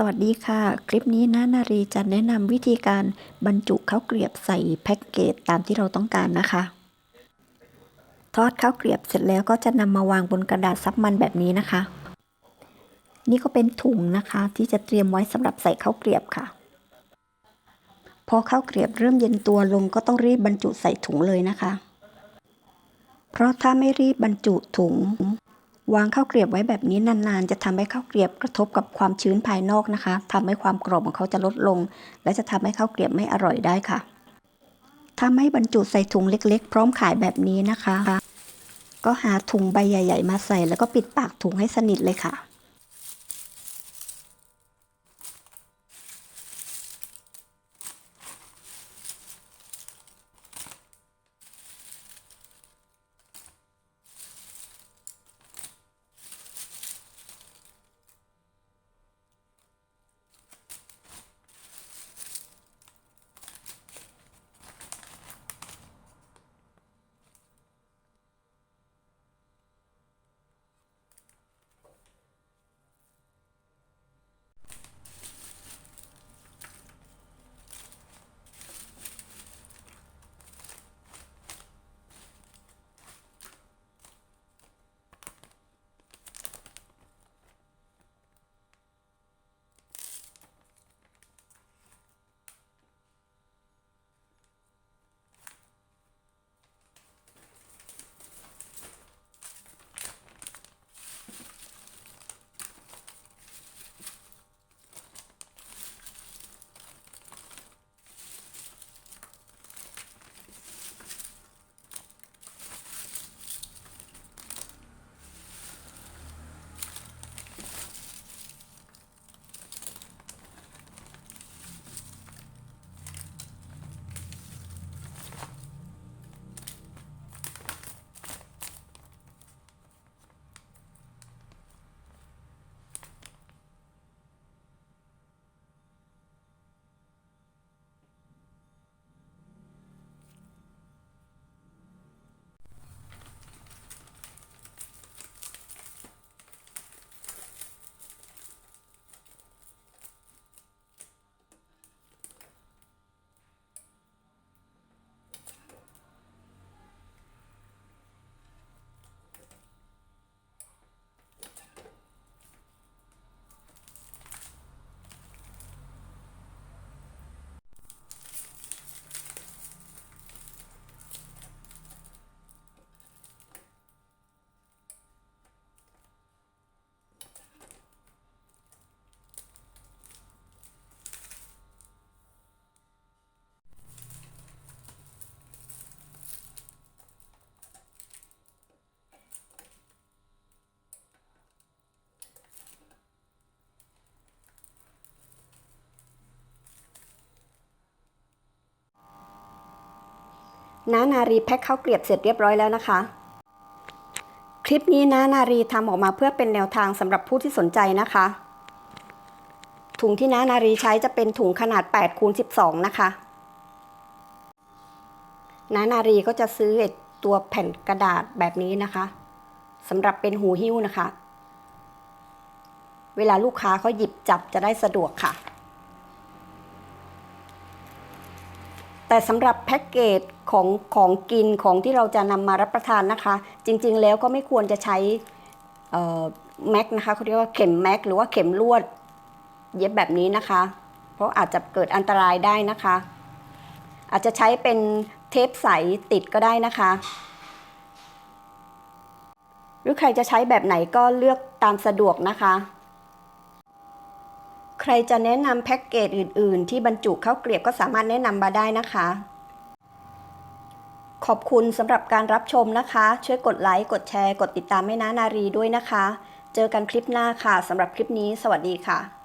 สวัสดีค่ะ คลิปนี้นะนารีจะแนะนำวิธีการบรรจุข้าวเกรียบใส่แพ็กเกจตามที่เราต้องการนะคะ ทอดข้าวเกรียบเสร็จแล้วก็จะนำมาวางบนกระดาษซับมันแบบนี้นะคะ นี่ก็เป็นถุงนะคะ ที่จะเตรียมไว้สำหรับใส่ข้าวเกรียบค่ะ พอข้าวเกรียบเริ่มเย็นตัวลงก็ต้องรีบบรรจุใส่ถุงเลยนะคะ เพราะถ้าไม่รีบบรรจุถุง วางข้าวเกลียบไว้แบบนี้นานๆ จะทำให้ข้าวเกลียบกระทบกับความชื้นภายนอกนะคะทำให้ความกรอบของเขาจะลดลง และจะทำให้ข้าวเกลียบไม่อร่อยได้ค่ะถ้าไม่บรรจุใส่ถุงเล็กๆ พร้อมขายแบบนี้นะคะ ก็หาถุงใบใหญ่ ๆ มาใส่แล้วก็ปิดปากถุงให้สนิทเลยค่ะ น้านารีแพ็คข้าวเกลียบเสร็จเรียบร้อยแล้วนะคะ คลิปนี้น้านารีทำออกมาเพื่อเป็นแนวทางสำหรับผู้ที่สนใจนะคะ ถุงที่น้านารีใช้จะเป็นถุงขนาด8คูณ12 นะคะน้านารีก็จะซื้อตัวแผ่นกระดาษแบบนี้นะคะสำหรับเป็นหูหิ้วนะคะ เวลาลูกค้าเขาหยิบจับจะได้สะดวกค่ะ แต่สำหรับแพ็กเกจของของกินของที่เราจะนำมารับประทานนะคะ จริงๆแล้วก็ไม่ควรจะใช้แม็กนะคะเขาเรียกว่าเข็มแม็กหรือว่าเข็มลวดเย็บแบบนี้นะคะ เพราะอาจจะเกิดอันตรายได้นะคะ อาจจะใช้เป็นเทปใสติดก็ได้นะคะ หรือใครจะใช้แบบไหนก็เลือกตามสะดวกนะคะ ใครจะแนะนำแพ็กเกจอื่น ๆ ที่บรรจุข้าวเกลียบก็สามารถแนะนำมาได้นะคะ ขอบคุณสำหรับการรับชมนะคะ ช่วยกดไลค์ กดแชร์ กดติดตามแม่น้านารีด้วยนะคะ เจอกันคลิปหน้าค่ะสำหรับคลิปนี้ สวัสดีค่ะ